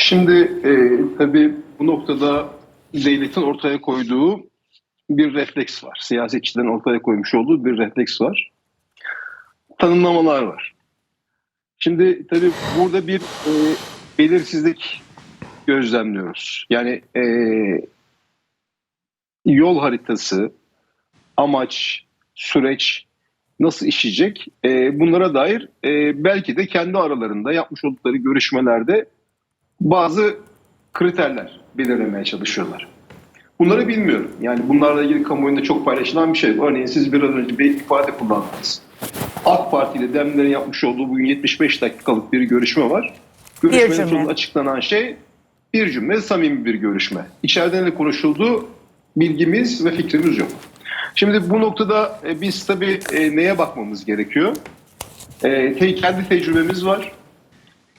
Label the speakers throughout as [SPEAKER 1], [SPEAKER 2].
[SPEAKER 1] Şimdi e, tabii bu noktada devletin ortaya koyduğu bir refleks var. Siyasetçilerin ortaya koymuş olduğu bir refleks var. Tanımlamalar var. Şimdi tabii burada bir e, belirsizlik gözlemliyoruz. Yani e, yol haritası, amaç, süreç nasıl işleyecek? E, bunlara dair e, belki de kendi aralarında yapmış oldukları görüşmelerde bazı kriterler belirlemeye çalışıyorlar. Bunları bilmiyorum. Yani bunlarla ilgili kamuoyunda çok paylaşılan bir şey. Örneğin siz biraz önce bir ifade kullandınız. AK Parti ile Demler'in yapmış olduğu bugün 75 dakikalık bir görüşme var. Görüşmenin sonunda açıklanan şey bir cümle samimi bir görüşme. İçeriden ne konuşuldu bilgimiz ve fikrimiz yok. Şimdi bu noktada e, biz tabii e, neye bakmamız gerekiyor? E, kendi tecrübemiz var.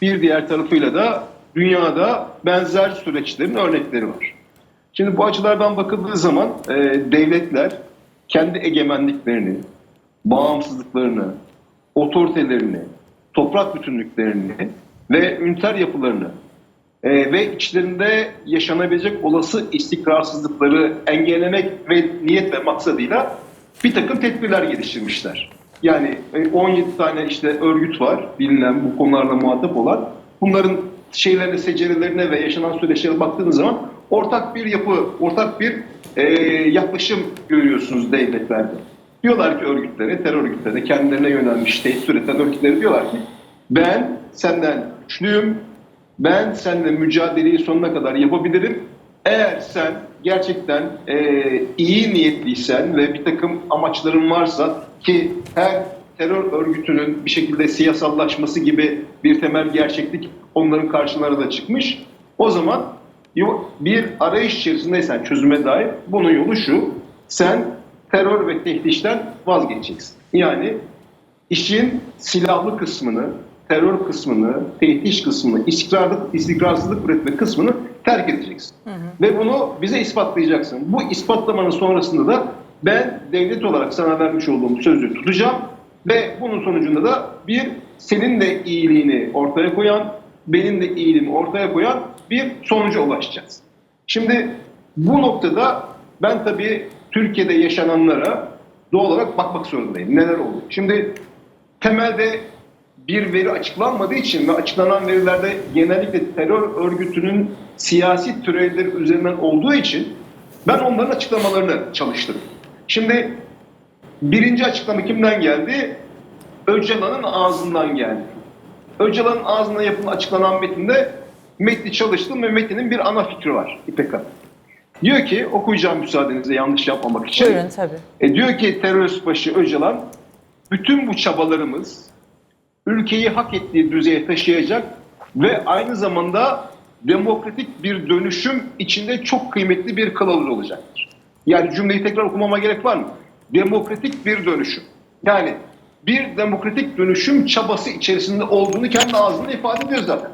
[SPEAKER 1] Bir diğer tarafıyla da dünyada benzer süreçlerin örnekleri var. Şimdi bu açılardan bakıldığı zaman e, devletler kendi egemenliklerini, bağımsızlıklarını, otoritelerini, toprak bütünlüklerini ve üniter yapılarını e, ve içlerinde yaşanabilecek olası istikrarsızlıkları engellemek ve niyet ve maksadıyla bir takım tedbirler geliştirmişler. Yani e, 17 tane işte örgüt var bilinen bu konularla muhatap olan. Bunların şeylerine, secerilerine ve yaşanan süreçlere baktığınız zaman ortak bir yapı, ortak bir e, yaklaşım görüyorsunuz devletlerde. Diyorlar ki örgütlere, terör örgütlerine, kendilerine yönelmiş tehdit üreten örgütlere diyorlar ki ben senden güçlüyüm, ben seninle mücadeleyi sonuna kadar yapabilirim. Eğer sen gerçekten e, iyi niyetliysen ve bir takım amaçların varsa ki her terör örgütünün bir şekilde siyasallaşması gibi bir temel gerçeklik onların karşılarına da çıkmış. O zaman bir arayış içerisindeysen çözüme dair bunun yolu şu. Sen terör ve tehditten vazgeçeceksin. Yani işin silahlı kısmını, terör kısmını, tehdit kısmını, istikrarlık, istikrarsızlık üretme kısmını terk edeceksin. Ve bunu bize ispatlayacaksın. Bu ispatlamanın sonrasında da ben devlet olarak sana vermiş olduğum sözü tutacağım ve bunun sonucunda da bir senin de iyiliğini ortaya koyan, benim de iyiliğimi ortaya koyan bir sonuca ulaşacağız. Şimdi bu noktada ben tabii Türkiye'de yaşananlara doğal olarak bakmak zorundayım. Neler oldu? Şimdi temelde bir veri açıklanmadığı için ve açıklanan verilerde genellikle terör örgütünün siyasi türevleri üzerinden olduğu için ben onların açıklamalarını çalıştım. Şimdi birinci açıklama kimden geldi? Öcalan'ın ağzından geldi. Öcalan'ın ağzından yapılan açıklanan metinde metni çalıştım ve metnin bir ana fikri var İpek Hanım. Diyor ki okuyacağım müsaadenizle yanlış yapmamak için.
[SPEAKER 2] Buyurun tabii.
[SPEAKER 1] E diyor ki terörist başı Öcalan, bütün bu çabalarımız ülkeyi hak ettiği düzeye taşıyacak ve aynı zamanda demokratik bir dönüşüm içinde çok kıymetli bir kılavuz olacaktır. Yani cümleyi tekrar okumama gerek var mı? Demokratik bir dönüşüm. Yani bir demokratik dönüşüm çabası içerisinde olduğunu kendi ağzında ifade ediyor zaten.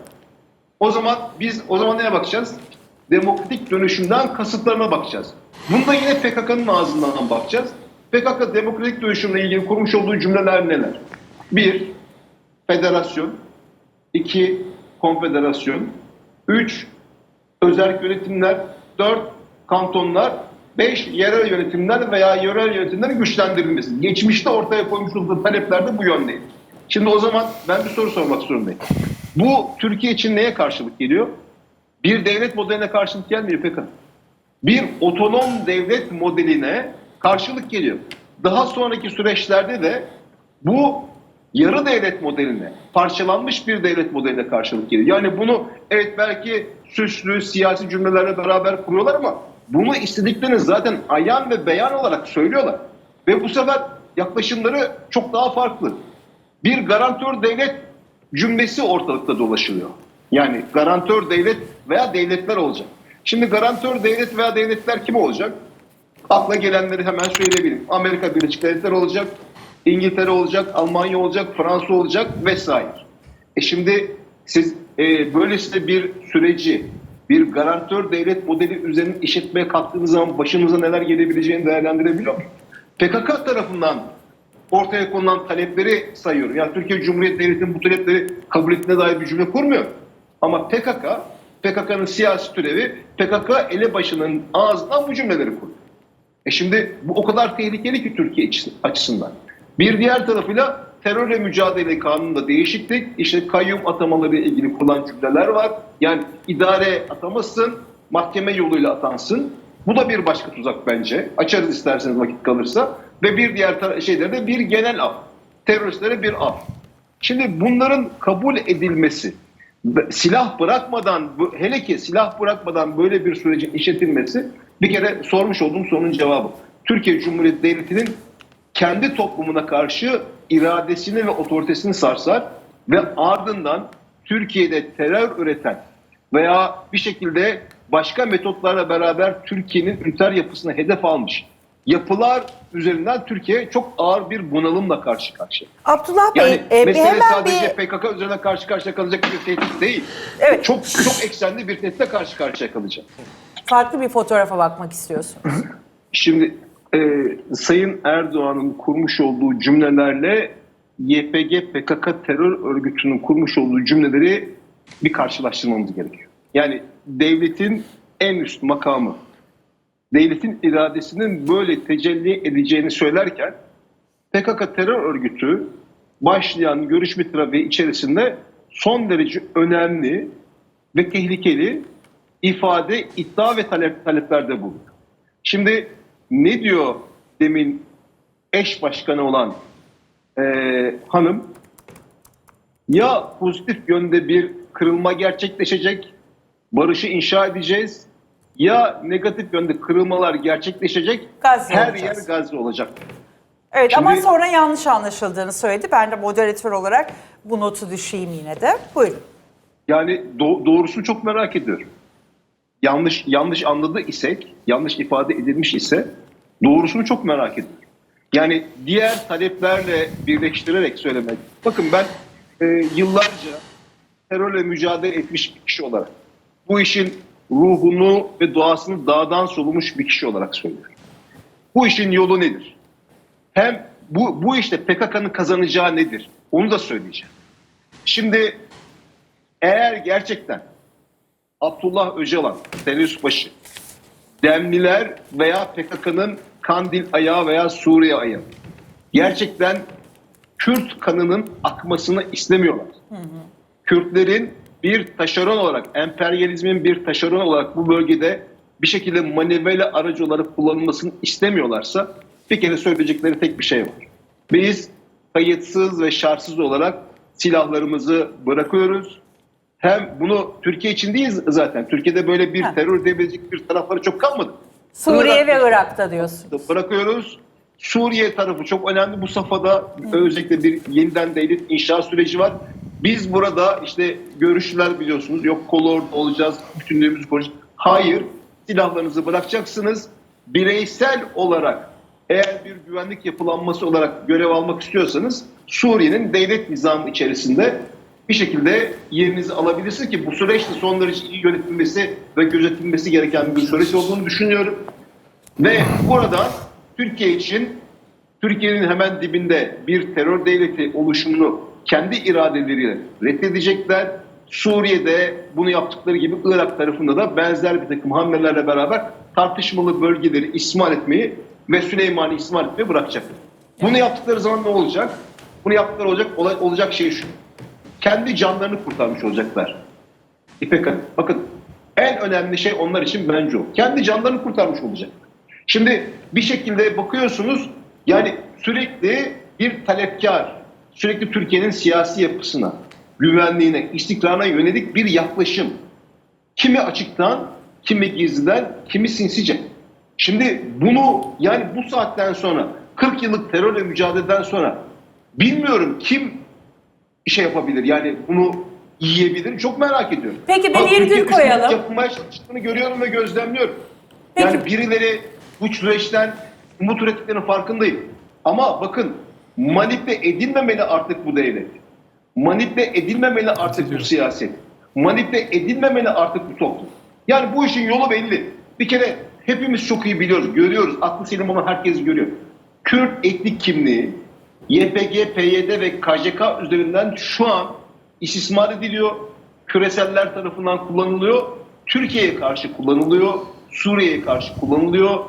[SPEAKER 1] O zaman biz o zaman neye bakacağız? Demokratik dönüşümden kasıtlarına bakacağız. Bunda yine PKK'nın ağzından bakacağız. PKK demokratik dönüşümle ilgili kurmuş olduğu cümleler neler? Bir, federasyon. iki konfederasyon. Üç, özel yönetimler. Dört, kantonlar. Beş, yerel yönetimler veya yerel yönetimlerin güçlendirilmesi. Geçmişte ortaya koymuş olduğu talepler de bu yöndeydi. Şimdi o zaman ben bir soru sormak zorundayım. Bu Türkiye için neye karşılık geliyor? Bir devlet modeline karşılık gelmiyor peki. Bir otonom devlet modeline karşılık geliyor. Daha sonraki süreçlerde de bu yarı devlet modeline, parçalanmış bir devlet modeline karşılık geliyor. Yani bunu evet belki süslü siyasi cümlelerle beraber kuruyorlar ama bunu istediklerini zaten ayan ve beyan olarak söylüyorlar. Ve bu sefer yaklaşımları çok daha farklı. Bir garantör devlet cümlesi ortalıkta dolaşılıyor. Yani garantör devlet veya devletler olacak. Şimdi garantör devlet veya devletler kim olacak? Akla gelenleri hemen söyleyebilirim. Amerika Birleşik Devletleri olacak, İngiltere olacak, Almanya olacak, Fransa olacak vesaire. E şimdi siz e, böylesine bir süreci bir garantör devlet modeli üzerine işletmeye kalktığınız zaman başınıza neler gelebileceğini değerlendirebiliyor musunuz? PKK tarafından ortaya konulan talepleri sayıyorum. Yani Türkiye Cumhuriyeti Devleti'nin bu talepleri kabul ettiğine dair bir cümle kurmuyor. Ama PKK PKK'nın siyasi türevi PKK elebaşının ağzından bu cümleleri kuruyor. E şimdi bu o kadar tehlikeli ki Türkiye açısı- açısından. Bir diğer tarafıyla terörle mücadele kanununda değişiklik, işte kayyum atamaları ile ilgili kurulan cümleler var. Yani idare atamasın, mahkeme yoluyla atansın. Bu da bir başka tuzak bence. Açarız isterseniz vakit kalırsa. Ve bir diğer şeyde de bir genel af. Teröristlere bir af. Şimdi bunların kabul edilmesi, silah bırakmadan, hele ki silah bırakmadan böyle bir sürecin işletilmesi bir kere sormuş olduğum sorunun cevabı. Türkiye Cumhuriyeti Devleti'nin kendi toplumuna karşı iradesini ve otoritesini sarsar ve ardından Türkiye'de terör üreten veya bir şekilde başka metotlarla beraber Türkiye'nin üniter yapısına hedef almış yapılar üzerinden Türkiye çok ağır bir bunalımla karşı karşıya.
[SPEAKER 2] Abdullah Bey,
[SPEAKER 1] Yani
[SPEAKER 2] e,
[SPEAKER 1] mesele
[SPEAKER 2] hemen
[SPEAKER 1] sadece
[SPEAKER 2] bir
[SPEAKER 1] PKK üzerinden karşı karşıya kalacak bir tehdit değil.
[SPEAKER 2] Evet.
[SPEAKER 1] Çok çok eksenli bir tehditle karşı karşıya kalacak.
[SPEAKER 2] farklı bir fotoğrafa bakmak istiyorsunuz.
[SPEAKER 1] Şimdi e, Sayın Erdoğan'ın kurmuş olduğu cümlelerle YPG PKK terör örgütünün kurmuş olduğu cümleleri bir karşılaştırmamız gerekiyor. Yani devletin en üst makamı, devletin iradesinin böyle tecelli edeceğini söylerken PKK terör örgütü başlayan görüşme trafiği içerisinde son derece önemli ve tehlikeli ifade, iddia ve talep, taleplerde bulunuyor. Şimdi ne diyor demin eş başkanı olan eee, hanım? Ya pozitif yönde bir kırılma gerçekleşecek, barışı inşa edeceğiz. Ya negatif yönde kırılmalar gerçekleşecek,
[SPEAKER 2] Gazze
[SPEAKER 1] her
[SPEAKER 2] olacağız.
[SPEAKER 1] yer Gazze olacak.
[SPEAKER 2] Evet
[SPEAKER 1] Şimdi-
[SPEAKER 2] ama sonra yanlış anlaşıldığını söyledi. Ben de moderatör olarak bu notu düşeyim yine de. Buyurun.
[SPEAKER 1] Yani do- doğrusunu çok merak ediyorum. Yanlış yanlış anladı isek, yanlış ifade edilmiş ise doğrusunu çok merak ediyorum. Yani diğer taleplerle birleştirerek söylemek. Bakın ben e, yıllarca terörle mücadele etmiş bir kişi olarak bu işin ruhunu ve doğasını dağdan solumuş bir kişi olarak söylüyorum. Bu işin yolu nedir? Hem bu, bu işte PKK'nın kazanacağı nedir? Onu da söyleyeceğim. Şimdi eğer gerçekten Abdullah Öcalan, terörist başı, Demliler veya PKK'nın Kandil ayağı veya Suriye ayağı gerçekten Kürt kanının akmasını istemiyorlar. Kürtlerin bir taşeron olarak, emperyalizmin bir taşeron olarak bu bölgede bir şekilde maneveli aracı olarak kullanılmasını istemiyorlarsa bir kere söyleyecekleri tek bir şey var. Biz kayıtsız ve şartsız olarak silahlarımızı bırakıyoruz. Hem bunu Türkiye için değil zaten. Türkiye'de böyle bir
[SPEAKER 2] Ha.
[SPEAKER 1] terör devirecek bir tarafları çok kalmadı.
[SPEAKER 2] Suriye
[SPEAKER 1] Irak-
[SPEAKER 2] ve Irak'ta diyorsunuz.
[SPEAKER 1] bırakıyoruz. Suriye tarafı çok önemli bu safhada. Özellikle bir yeniden devlet inşa süreci var. Biz burada işte görüşler biliyorsunuz. Yok kolorda olacağız, bütünlüğümüzü koruyacağız. Hayır, silahlarınızı bırakacaksınız. Bireysel olarak eğer bir güvenlik yapılanması olarak görev almak istiyorsanız Suriye'nin devlet nizamı içerisinde bir şekilde yerinizi alabilirsiniz ki bu süreçte son derece iyi yönetilmesi ve gözetilmesi gereken bir süreç olduğunu düşünüyorum. Ve burada Türkiye için Türkiye'nin hemen dibinde bir terör devleti oluşumunu kendi iradeleriyle reddedecekler. Suriye'de bunu yaptıkları gibi Irak tarafında da benzer bir takım hamlelerle beraber tartışmalı bölgeleri ismal etmeyi ve Süleyman'ı ismal etmeyi bırakacaklar. Bunu yaptıkları zaman ne olacak? Bunu yaptıkları olacak olay- olacak şey şu. Kendi canlarını kurtarmış olacaklar. İpek Hanım. Bakın en önemli şey onlar için bence o. Kendi canlarını kurtarmış olacak. Şimdi bir şekilde bakıyorsunuz yani sürekli bir talepkar, sürekli Türkiye'nin siyasi yapısına, güvenliğine, istikrarına yönelik bir yaklaşım. Kimi açıktan, kimi gizliden, kimi sinsice. Şimdi bunu yani bu saatten sonra 40 yıllık terörle mücadeleden sonra bilmiyorum kim şey yapabilir yani bunu yiyebilir çok merak ediyorum.
[SPEAKER 2] Peki bir
[SPEAKER 1] Ha,
[SPEAKER 2] virgül koyalım.
[SPEAKER 1] Yapılmaya çalıştığını görüyorum ve gözlemliyorum.
[SPEAKER 2] Peki.
[SPEAKER 1] Yani birileri bu süreçten umut ürettiklerinin farkındayım. Ama bakın manipüle edilmemeli artık bu devlet. Manipüle edilmemeli artık bu siyaset. Manipüle edilmemeli artık bu toplum. Yani bu işin yolu belli. Bir kere hepimiz çok iyi biliyoruz, görüyoruz. Aklı selim olan herkes görüyor. Kürt etnik kimliği YPG, PYD ve KJK üzerinden şu an istismar ediliyor. küreseller tarafından kullanılıyor. Türkiye'ye karşı kullanılıyor. Suriye'ye karşı kullanılıyor.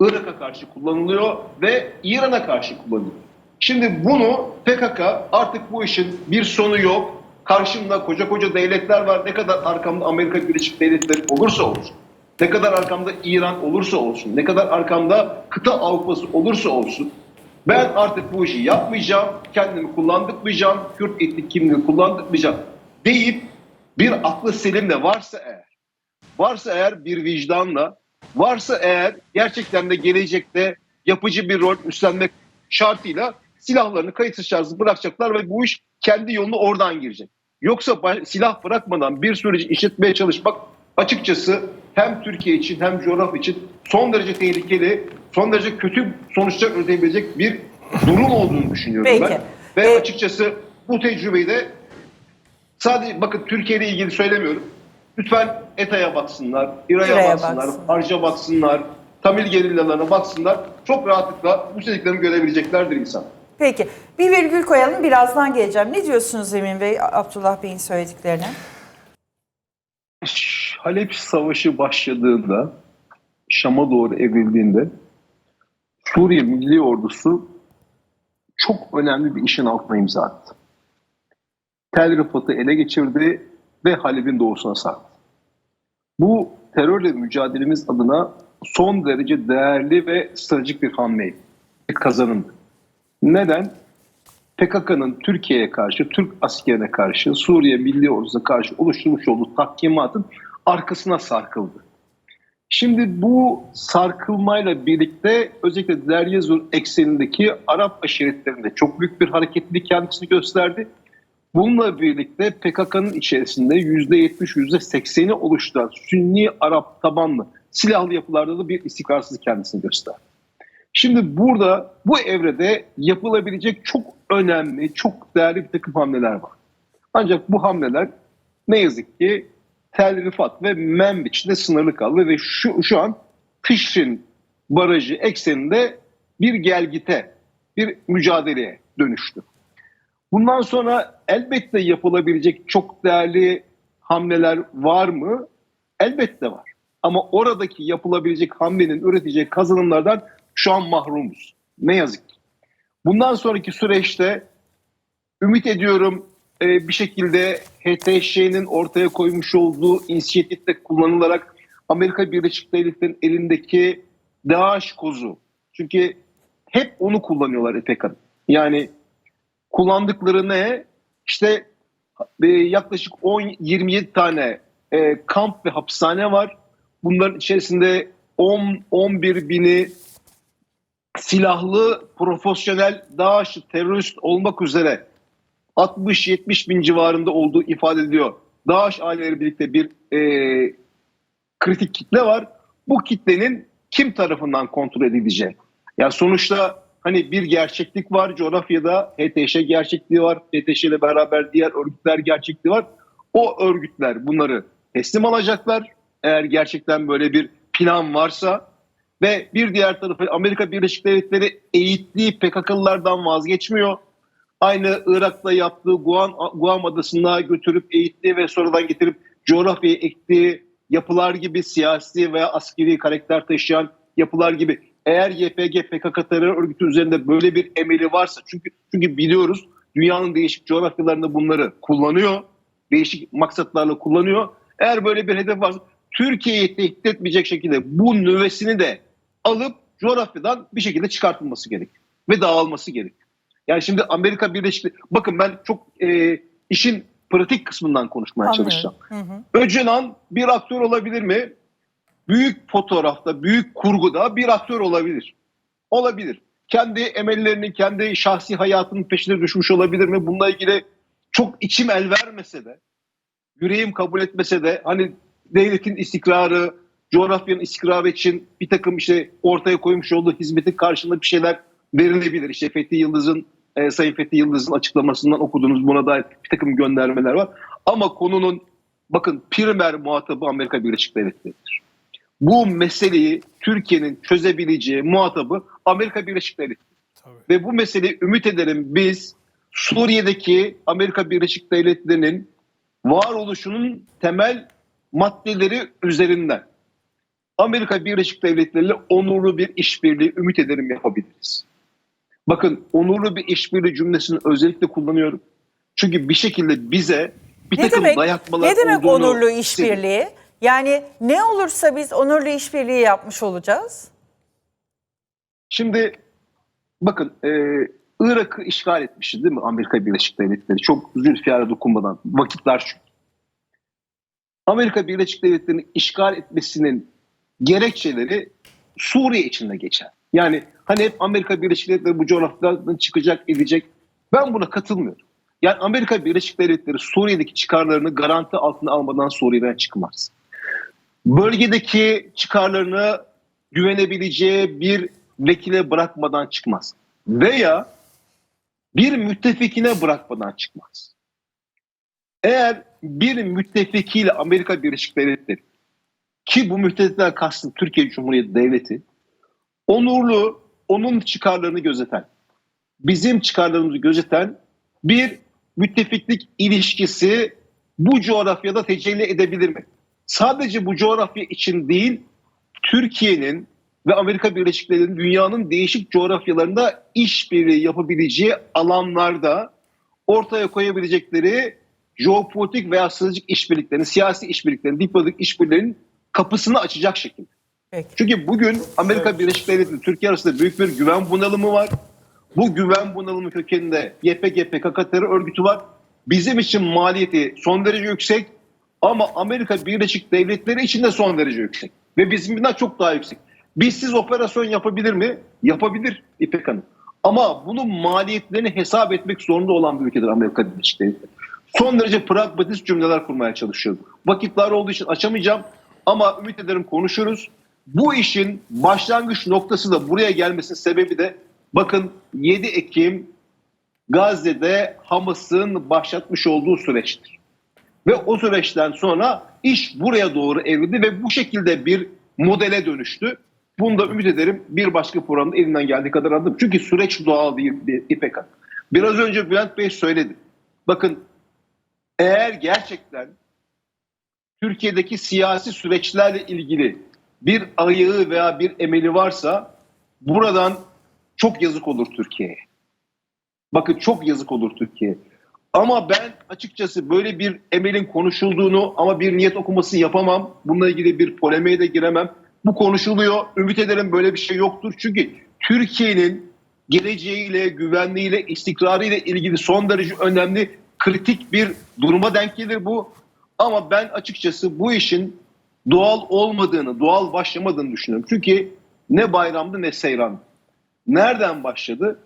[SPEAKER 1] Irak'a karşı kullanılıyor ve İran'a karşı kullanılıyor. Şimdi bunu PKK artık bu işin bir sonu yok. Karşımda koca koca devletler var. Ne kadar arkamda Amerika Birleşik Devletleri olursa olsun. Ne kadar arkamda İran olursa olsun. Ne kadar arkamda kıta Avrupası olursa olsun. Ben artık bu işi yapmayacağım. Kendimi kullandırmayacağım. Kürt etnik kimliği kullandırmayacağım. Deyip bir aklı selim de varsa eğer varsa eğer bir vicdanla, varsa eğer gerçekten de gelecekte yapıcı bir rol üstlenmek şartıyla silahlarını kayıtsız şartsız bırakacaklar ve bu iş kendi yolunu oradan girecek. Yoksa silah bırakmadan bir süreci işletmeye çalışmak açıkçası hem Türkiye için hem coğrafya için son derece tehlikeli, son derece kötü sonuçlar üretebilecek bir durum olduğunu düşünüyorum
[SPEAKER 2] Peki.
[SPEAKER 1] ben. Ve
[SPEAKER 2] Ee,
[SPEAKER 1] açıkçası bu tecrübeyi de Sadece bakın Türkiye ile ilgili söylemiyorum. Lütfen ETA'ya baksınlar, İRA'ya
[SPEAKER 2] İRA'ya
[SPEAKER 1] baksınlar,
[SPEAKER 2] baksınlar.
[SPEAKER 1] Harca baksınlar, Tamil gerillalarına baksınlar. Çok rahatlıkla bu dediklerimi görebileceklerdir insan.
[SPEAKER 2] Peki bir virgül koyalım birazdan geleceğim. Ne diyorsunuz Emin Bey Abdullah Bey'in söylediklerine?
[SPEAKER 1] Halep Savaşı başladığında, Şam'a doğru evrildiğinde Suriye Milli Ordusu çok önemli bir işin altına imza attı. Tel Rıfat'ı ele geçirdi ve Halep'in doğusuna sardı. Bu terörle mücadelemiz adına son derece değerli ve stratejik bir hamleydi. Bir kazanımdı. Neden? PKK'nın Türkiye'ye karşı, Türk askerine karşı, Suriye Milli Ordusu'na karşı oluşturmuş olduğu tahkimatın arkasına sarkıldı. Şimdi bu sarkılmayla birlikte özellikle Derya Zur eksenindeki Arap aşiretlerinde çok büyük bir hareketlilik kendisini gösterdi. Bununla birlikte PKK'nın içerisinde %70, %80'i oluşturan Sünni Arap tabanlı silahlı yapılarda da bir istikrarsızlık kendisini gösterdi. Şimdi burada bu evrede yapılabilecek çok önemli, çok değerli bir takım hamleler var. Ancak bu hamleler ne yazık ki Tel Rifat ve Menbiç'te sınırlı kaldı ve şu, şu an Tişrin barajı ekseninde bir gelgite, bir mücadeleye dönüştü. Bundan sonra elbette yapılabilecek çok değerli hamleler var mı? Elbette var. Ama oradaki yapılabilecek hamlenin üreteceği kazanımlardan şu an mahrumuz. Ne yazık ki. Bundan sonraki süreçte ümit ediyorum e, bir şekilde HTŞ'nin ortaya koymuş olduğu inisiyatifte kullanılarak Amerika Birleşik Devletleri'nin elindeki DAEŞ kozu. Çünkü hep onu kullanıyorlar EPK'ın. Yani kullandıkları ne? İşte e, yaklaşık 10-27 tane e, kamp ve hapishane var. Bunların içerisinde 10-11 bini silahlı, profesyonel, DAEŞ terörist olmak üzere 60-70 bin civarında olduğu ifade ediliyor. DAEŞ aileleri birlikte bir e, kritik kitle var. Bu kitlenin kim tarafından kontrol edileceği. Yani sonuçta hani bir gerçeklik var coğrafyada HTŞ gerçekliği var. HTŞ ile beraber diğer örgütler gerçekliği var. O örgütler bunları teslim alacaklar. Eğer gerçekten böyle bir plan varsa ve bir diğer tarafı Amerika Birleşik Devletleri eğittiği PKK'lılardan vazgeçmiyor. Aynı Irak'ta yaptığı Guam, Guam adasına götürüp eğittiği ve sonradan getirip coğrafyaya ektiği yapılar gibi siyasi veya askeri karakter taşıyan yapılar gibi eğer YPG PKK terör örgütü üzerinde böyle bir emeli varsa çünkü çünkü biliyoruz dünyanın değişik coğrafyalarında bunları kullanıyor. Değişik maksatlarla kullanıyor. Eğer böyle bir hedef varsa Türkiye'yi tehdit etmeyecek şekilde bu nüvesini de alıp coğrafyadan bir şekilde çıkartılması gerekiyor ve dağılması gerekiyor. Yani şimdi Amerika Birleşik bakın ben çok e, işin pratik kısmından konuşmaya
[SPEAKER 2] Anlıyorum.
[SPEAKER 1] çalışacağım.
[SPEAKER 2] Hı hı.
[SPEAKER 1] Öcalan bir aktör olabilir mi? Büyük fotoğrafta, büyük kurguda bir aktör olabilir. Olabilir. Kendi emellerini, kendi şahsi hayatının peşine düşmüş olabilir mi? Bununla ilgili çok içim el vermese de, yüreğim kabul etmese de hani devletin istikrarı, coğrafyanın istikrarı için bir takım işte ortaya koymuş olduğu hizmetin karşılığında bir şeyler verilebilir. İşte Fethi Yıldız'ın, e, Sayın Fethi Yıldız'ın açıklamasından okuduğunuz buna dair bir takım göndermeler var. Ama konunun bakın primer muhatabı Amerika Birleşik Devletleri'dir. Bu meseleyi Türkiye'nin çözebileceği muhatabı Amerika Birleşik Devletleri.
[SPEAKER 3] Tabii.
[SPEAKER 1] Ve bu meseleyi ümit ederim biz Suriye'deki Amerika Birleşik Devletleri'nin varoluşunun temel maddeleri üzerinden Amerika Birleşik Devletleri ile onurlu bir işbirliği ümit ederim yapabiliriz. Bakın onurlu bir işbirliği cümlesini özellikle kullanıyorum. Çünkü bir şekilde bize bir
[SPEAKER 2] Ne
[SPEAKER 1] takım
[SPEAKER 2] demek,
[SPEAKER 1] dayatmalar
[SPEAKER 2] ne demek onurlu işbirliği? Yani ne olursa biz onurlu işbirliği yapmış olacağız.
[SPEAKER 1] Şimdi bakın e, Irak'ı işgal etmişti değil mi Amerika Birleşik Devletleri? Çok zülfiyara dokunmadan vakitler çünkü. Amerika Birleşik Devletleri'nin işgal etmesinin gerekçeleri Suriye içinde geçer. Yani hani hep Amerika Birleşik Devletleri bu coğrafyadan çıkacak edecek. Ben buna katılmıyorum. Yani Amerika Birleşik Devletleri Suriye'deki çıkarlarını garanti altına almadan Suriye'den çıkmaz. Bölgedeki çıkarlarını güvenebileceği bir vekile bırakmadan çıkmaz. Veya bir müttefikine bırakmadan çıkmaz. Eğer bir müttefikiyle Amerika Birleşik Devletleri ki bu müttefikler kastım Türkiye Cumhuriyeti Devleti onurlu, onun çıkarlarını gözeten, bizim çıkarlarımızı gözeten bir müttefiklik ilişkisi bu coğrafyada tecelli edebilir mi? Sadece bu coğrafya için değil, Türkiye'nin ve Amerika Birleşik Devletleri'nin dünyanın değişik coğrafyalarında işbirliği yapabileceği alanlarda ortaya koyabilecekleri jeopolitik veya stratejik işbirliklerini, siyasi işbirliklerini, diplomatik işbirliklerin kapısını açacak şekilde.
[SPEAKER 2] Peki.
[SPEAKER 1] Çünkü bugün Amerika Birleşik Devletleri Türkiye arasında büyük bir güven bunalımı var. Bu güven bunalımı kökeninde YPG PKK terör örgütü var. Bizim için maliyeti son derece yüksek ama Amerika Birleşik Devletleri için de son derece yüksek. Ve bizimkinden çok daha yüksek. Bizsiz operasyon yapabilir mi? Yapabilir İpek Hanım. Ama bunun maliyetlerini hesap etmek zorunda olan bir ülkedir Amerika Birleşik Devletleri. Son derece pragmatist cümleler kurmaya çalışıyorum. Vakitler olduğu için açamayacağım ama ümit ederim konuşuruz. Bu işin başlangıç noktası da buraya gelmesinin sebebi de bakın 7 Ekim Gazze'de Hamas'ın başlatmış olduğu süreçtir. Ve o süreçten sonra iş buraya doğru evrildi ve bu şekilde bir modele dönüştü. Bunu da ümit ederim bir başka programda elinden geldiği kadar anladım. Çünkü süreç doğal değil İpek Hanım. Biraz önce Bülent Bey söyledi. Bakın eğer gerçekten Türkiye'deki siyasi süreçlerle ilgili bir ayağı veya bir emeli varsa buradan çok yazık olur Türkiye'ye. Bakın çok yazık olur Türkiye'ye. Ama ben açıkçası böyle bir emelin konuşulduğunu ama bir niyet okuması yapamam. Bununla ilgili bir polemiğe de giremem. Bu konuşuluyor. Ümit ederim böyle bir şey yoktur. Çünkü Türkiye'nin geleceğiyle, güvenliğiyle, istikrarıyla ilgili son derece önemli, kritik bir duruma denk gelir bu. Ama ben açıkçası bu işin doğal olmadığını, doğal başlamadığını düşünüyorum. Çünkü ne bayramdı ne seyrandı. Nereden başladı?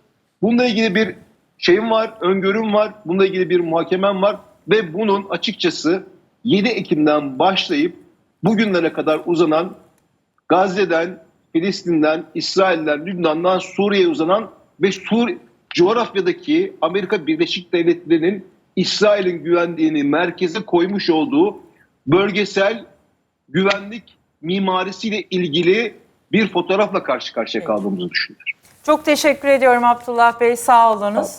[SPEAKER 1] Bununla ilgili bir şeyim var, öngörüm var. Bununla ilgili bir muhakemem var. Ve bunun açıkçası 7 Ekim'den başlayıp bugünlere kadar uzanan Gazze'den, Filistin'den, İsrail'den, Lübnan'dan Suriye'ye uzanan ve Sur coğrafyadaki Amerika Birleşik Devletleri'nin İsrail'in güvenliğini merkeze koymuş olduğu bölgesel güvenlik mimarisiyle ilgili bir fotoğrafla karşı karşıya kaldığımızı düşünüyorum.
[SPEAKER 2] Çok teşekkür ediyorum Abdullah Bey. Sağ olunuz.